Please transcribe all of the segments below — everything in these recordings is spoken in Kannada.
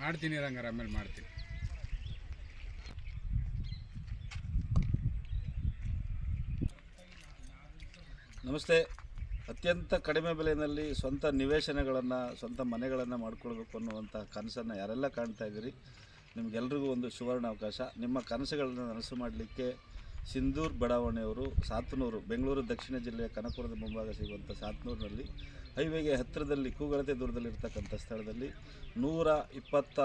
ಮಾಡ್ತೀನಿ ರಂಗಾರ ಆಮೇಲೆ ಮಾಡ್ತೀನಿ. ನಮಸ್ತೆ. ಅತ್ಯಂತ ಕಡಿಮೆ ಬೆಲೆಯಲ್ಲಿ ಸ್ವಂತ ನಿವೇಶನಗಳನ್ನು ಸ್ವಂತ ಮನೆಗಳನ್ನು ಮಾಡ್ಕೊಳ್ಬೇಕು ಅನ್ನುವಂಥ ಕನಸನ್ನು ಯಾರೆಲ್ಲ ಕಾಣ್ತಾ ಇದ್ದೀರಿ? ನಿಮಗೆಲ್ರಿಗೂ ಒಂದು ಸುವರ್ಣ ಅವಕಾಶ ನಿಮ್ಮ ಕನಸುಗಳನ್ನು ನನಸು ಮಾಡಲಿಕ್ಕೆ ಸಿಂಧೂರ್ ಬಡಾವಣೆಯವರು ಸಾತನೂರು, ಬೆಂಗಳೂರು ದಕ್ಷಿಣ ಜಿಲ್ಲೆಯ ಕನಕಪುರದ ಮುಂಭಾಗ ಸಿಗುವಂಥ ಸಾತನೂರಿನಲ್ಲಿ ಹೈವೇಗೆ ಹತ್ತಿರದಲ್ಲಿ ಕೂಗಳತೆ ದೂರದಲ್ಲಿರ್ತಕ್ಕಂಥ ಸ್ಥಳದಲ್ಲಿ ನೂರ ಇಪ್ಪತ್ತ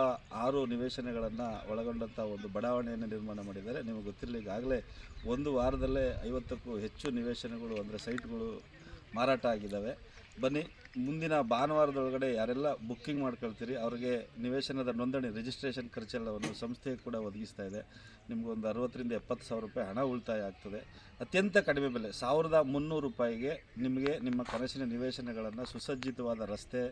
ಆರು ನಿವೇಶನಗಳನ್ನು ಒಳಗೊಂಡಂಥ ಒಂದು ಬಡಾವಣೆಯನ್ನು ನಿರ್ಮಾಣ ಮಾಡಿದ್ದಾರೆ. ನಿಮಗೆ ಗೊತ್ತಿರಲಿ, ಈಗಾಗಲೇ ಒಂದು ವಾರದಲ್ಲೇ ಐವತ್ತಕ್ಕೂ ಹೆಚ್ಚು ನಿವೇಶನಗಳು ಅಂದರೆ ಸೈಟ್ಗಳು ಮಾರಾಟ ಆಗಿದ್ದಾವೆ. ಬನ್ನಿ, ಮುಂದಿನ ಭಾನುವಾರದೊಳಗಡೆ ಯಾರೆಲ್ಲ ಬುಕ್ಕಿಂಗ್ ಮಾಡ್ಕೊಳ್ತೀರಿ, ಅವ್ರಿಗೆ ನಿವೇಶನದ ನೋಂದಣಿ ರಿಜಿಸ್ಟ್ರೇಷನ್ ಖರ್ಚೆಲ್ಲವನ್ನು ಸಂಸ್ಥೆ ಕೂಡ ಒದಗಿಸ್ತಾ ಇದೆ. ನಿಮಗೊಂದು ಒಂದು ಅರವತ್ತರಿಂದ ಎಪ್ಪತ್ತು ಸಾವಿರ ರೂಪಾಯಿ ಹಣ ಉಳಿತಾಯ ಆಗ್ತದೆ. ಅತ್ಯಂತ ಕಡಿಮೆ ಬೆಲೆ, ಸಾವಿರದ ಮುನ್ನೂರು ರೂಪಾಯಿಗೆ ನಿಮಗೆ ನಿಮ್ಮ ಕನಸಿನ ನಿವೇಶನಗಳನ್ನು ಸುಸಜ್ಜಿತವಾದ ರಸ್ತೆ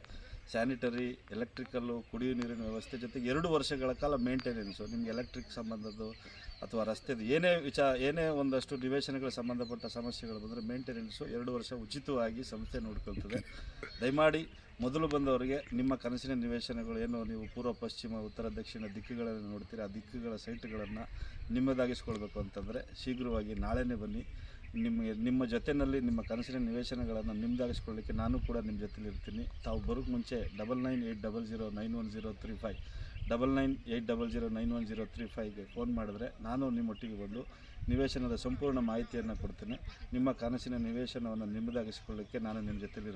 ಸ್ಯಾನಿಟರಿ ಎಲೆಕ್ಟ್ರಿಕಲ್ಲು ಕುಡಿಯುವ ನೀರಿನ ವ್ಯವಸ್ಥೆ ಜೊತೆಗೆ ಎರಡು ವರ್ಷಗಳ ಕಾಲ ಮೇಂಟೆನೆನ್ಸು ನಿಮ್ಗೆ ಎಲೆಕ್ಟ್ರಿಕ್ ಸಂಬಂಧದ್ದು ಅಥವಾ ರಸ್ತೆದು, ಏನೇ ವಿಚಾರ ಏನೇ ಒಂದಷ್ಟು ನಿವೇಶನಗಳಿಗೆ ಸಂಬಂಧಪಟ್ಟ ಸಮಸ್ಯೆಗಳು ಬಂದರೆ ಮೇಂಟೆನೆನ್ಸು ಎರಡು ವರ್ಷ ಉಚಿತವಾಗಿ ಸಂಸ್ಥೆ ನೋಡ್ಕೊಳ್ತದೆ. ದಯಮಾಡಿ ಮೊದಲು ಬಂದವರಿಗೆ ನಿಮ್ಮ ಕನಸಿನ ನಿವೇಶನಗಳು ಏನು, ನೀವು ಪೂರ್ವ, ಪಶ್ಚಿಮ, ಉತ್ತರ, ದಕ್ಷಿಣ ದಿಕ್ಕುಗಳನ್ನು ನೋಡ್ತೀರಿ, ಆ ದಿಕ್ಕುಗಳ ಸೈಟ್ಗಳನ್ನು ನಿಮ್ಮದಾಗಿಸ್ಕೊಳ್ಬೇಕು ಅಂತಂದರೆ ಶೀಘ್ರವಾಗಿ ನಾಳೆನೇ ಬನ್ನಿ. ನಿಮಗೆ ನಿಮ್ಮ ಜೊತೆಯಲ್ಲಿ ನಿಮ್ಮ ಕನಸಿನ ನಿವೇಶನಗಳನ್ನು ನಿಮ್ಮದಾಗಿಸ್ಕೊಳ್ಳಿಕ್ಕೆ ನಾನು ಕೂಡ ನಿಮ್ಮ ಜೊತೆಲಿ ಇರ್ತೀನಿ ತಾವು ಬರೋಕ್ಕೆ ಮುಂಚೆ double nine eight double zero nine one zero three five double nine eight double zero nine one zero three ಫೈವ್ಗೆ phone ಮಾಡಿದ್ರೆ ನಾನು ನಿಮ್ಮೊಟ್ಟಿಗೆ ಬಂದು ನಿವೇಶನದ ಸಂಪೂರ್ಣ ಮಾಹಿತಿಯನ್ನು ಕೊಡ್ತೀನಿ. ನಿಮ್ಮ ಕನಸಿನ ನಿವೇಶನವನ್ನು ನಿಮ್ಮದಾಗಿಸ್ಕೊಳ್ಳಿಕ್ಕೆ ನಾನು ನಿಮ್ಮ ಜೊತೆಲಿ